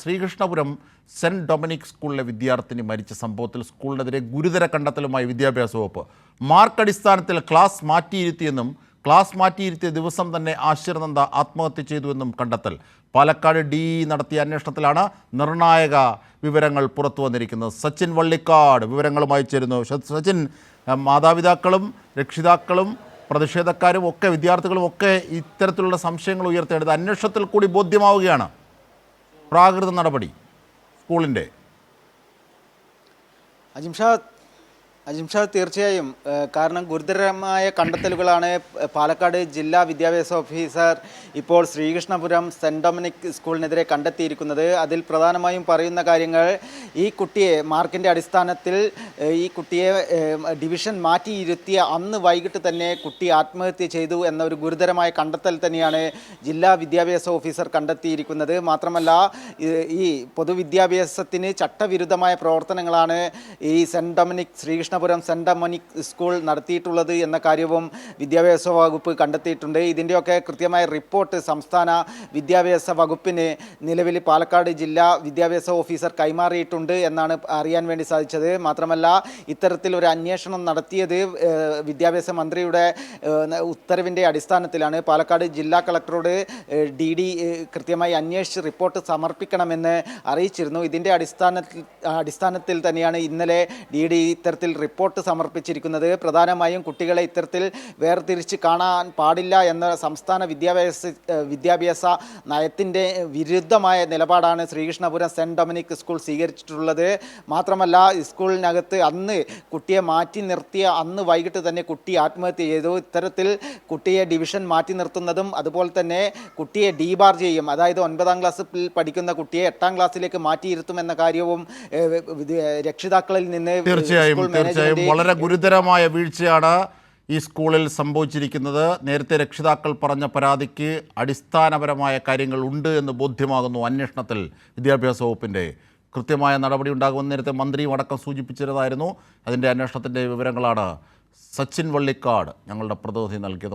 Sreekrishnapuram Saint Dominic സ്കൂളിലെ വിദ്യാർത്ഥിനി മരിച്ച സംഭവത്തിൽ സ്കൂളിനെതിരെ ഗുരുതര കണ്ടെത്തലുമായി വിദ്യാഭ്യാസ വകുപ്പ് മാർക്ക് അടിസ്ഥാനത്തിൽ ക്ലാസ് മാറ്റിയിരുത്തിയെന്നും ക്ലാസ് മാറ്റിയിരുത്തിയ ദിവസം തന്നെ ആശീർനന്ദ ആത്മഹത്യ ചെയ്തുവെന്നും കണ്ടെത്തൽ. പാലക്കാട് ഡി നടത്തിയ അന്വേഷണത്തിലാണ് നിർണായക വിവരങ്ങൾ പുറത്തു വന്നിരിക്കുന്നത്. സച്ചിൻ വള്ളിക്കാട് വിവരങ്ങളുമായി ചേരുന്നു. സച്ചിൻ മാതാപിതാക്കളും രക്ഷിതാക്കളും പ്രതിഷേധക്കാരും ഒക്കെ വിദ്യാർത്ഥികളും ഒക്കെ ഇത്തരത്തിലുള്ള സംശയങ്ങൾ ഉയർത്തേണ്ടത് അന്വേഷണത്തിൽ കൂടി ബോധ്യമാവുകയാണ്. പ്രാകൃത നടപടി സ്കൂളിന്റെ. അജിംഷാ അജിംഷാ തീർച്ചയായും കാരണം ഗുരുതരമായ കണ്ടെത്തലുകളാണ് പാലക്കാട് ജില്ലാ വിദ്യാഭ്യാസ ഓഫീസർ ഇപ്പോൾ ശ്രീകൃഷ്ണപുരം സെന്റ് ഡൊമിനിക് സ്കൂളിനെതിരെ കണ്ടെത്തിയിരിക്കുന്നത്. അതിൽ പ്രധാനമായും പറയുന്ന കാര്യങ്ങൾ ഈ കുട്ടിയെ മാർക്കിന്റെ അടിസ്ഥാനത്തിൽ ഈ കുട്ടിയെ ഡിവിഷൻ മാറ്റിയിരുത്തിയ അന്ന് വൈകിട്ട് തന്നെ കുട്ടി ആത്മഹത്യ ചെയ്തു എന്ന ഒരു ഗുരുതരമായ കണ്ടെത്തൽ തന്നെയാണ് ജില്ലാ വിദ്യാഭ്യാസ ഓഫീസർ കണ്ടെത്തിയിരിക്കുന്നത്. മാത്രമല്ല ഈ- പൊതുവിദ്യാഭ്യാസത്തിന് ചട്ടവിരുദ്ധമായ പ്രവർത്തനങ്ങളാണ് ഈ Saint Dominic Sreekrishnapuram Saint Dominic school നടത്തിയിട്ടുള്ളത് എന്ന കാര്യവും വിദ്യാഭ്യാസ വകുപ്പ് കണ്ടെത്തിയിട്ടുണ്ട്. ഇതിന്റെയൊക്കെ കൃത്യമായ റിപ്പോർട്ട് സംസ്ഥാന വിദ്യാഭ്യാസ വകുപ്പിന് നിലവിൽ പാലക്കാട് ജില്ലാ വിദ്യാഭ്യാസ ഓഫീസർ കൈമാറിയിട്ടുണ്ട്. എന്നാണ് അറിയാൻ വേണ്ടി സാധിച്ചത്. മാത്രമല്ല ഇത്തരത്തിൽ ഒരു അന്വേഷണം നടത്തിയത് വിദ്യാഭ്യാസ മന്ത്രിയുടെ ഉത്തരവിന്റെ അടിസ്ഥാനത്തിലാണ്. പാലക്കാട് ജില്ലാ കളക്ടറോട് ഡി ഡി കൃത്യമായി അന്വേഷിച്ച് റിപ്പോർട്ട് സമർപ്പിക്കണമെന്ന് അറിയിച്ചിരുന്നു. ഇതിന്റെ അടിസ്ഥാനത്തിൽ അടിസ്ഥാനത്തിൽ തന്നെയാണ് ഇന്നലെ ഡി ഡി ഇത്തരത്തിൽ റിപ്പോർട്ട് സമർപ്പിച്ചിരിക്കുന്നത്. പ്രധാനമായും കുട്ടികളെ ഇത്തരത്തിൽ വേർതിരിച്ച് കാണാൻ പാടില്ല എന്ന സംസ്ഥാന വിദ്യാഭ്യാസ വിദ്യാഭ്യാസ നയത്തിന്റെ വിരുദ്ധമായ നിലപാടാണ് ശ്രീകൃഷ്ണപുരം സെന്റ് ഡൊമിനിക് സ്കൂൾ സ്വീകരിച്ചിട്ടുള്ളത്. മാത്രമല്ല സ്കൂളിനകത്ത് അന്ന് കുട്ടിയെ മാറ്റി നിർത്തിയ അന്ന് വൈകിട്ട് തന്നെ കുട്ടി ആത്മഹത്യ ചെയ്തു. ഇത്തരത്തിൽ കുട്ടിയെ ഡിവിഷൻ മാറ്റി നിർത്തുന്നതും അതുപോലെ തന്നെ കുട്ടിയെ ഡീബാർ ചെയ്യും. അതായത് ഒൻപതാം ക്ലാസ്സിൽ പഠിക്കുന്ന കുട്ടിയെ എട്ടാം ക്ലാസ്സിലേക്ക് മാറ്റിയിരുത്തുമെന്ന കാര്യവും രക്ഷിതാക്കളിൽ നിന്ന് തീർച്ചയായും വളരെ ഗുരുതരമായ വീഴ്ചയാണ് ഈ സ്കൂളിൽ സംഭവിച്ചിരിക്കുന്നത്. നേരത്തെ രക്ഷിതാക്കൾ പറഞ്ഞ പരാതിക്ക് അടിസ്ഥാനപരമായ കാര്യങ്ങൾ ഉണ്ട് എന്ന് ബോധ്യമാകുന്നു അന്വേഷണത്തിൽ വിദ്യാഭ്യാസ വകുപ്പിന്റെ കൃത്യമായ നടപടി ഉണ്ടാകുമെന്ന് നേരത്തെ മന്ത്രിയും അടക്കം സൂചിപ്പിച്ചിരുന്നതായിരുന്നു. അതിന്റെ അന്വേഷണത്തിന്റെ വിവരങ്ങളാണ് സച്ചിൻ വള്ളിക്കാട് ഞങ്ങളുടെ പ്രതിനിധി നൽകിയത്.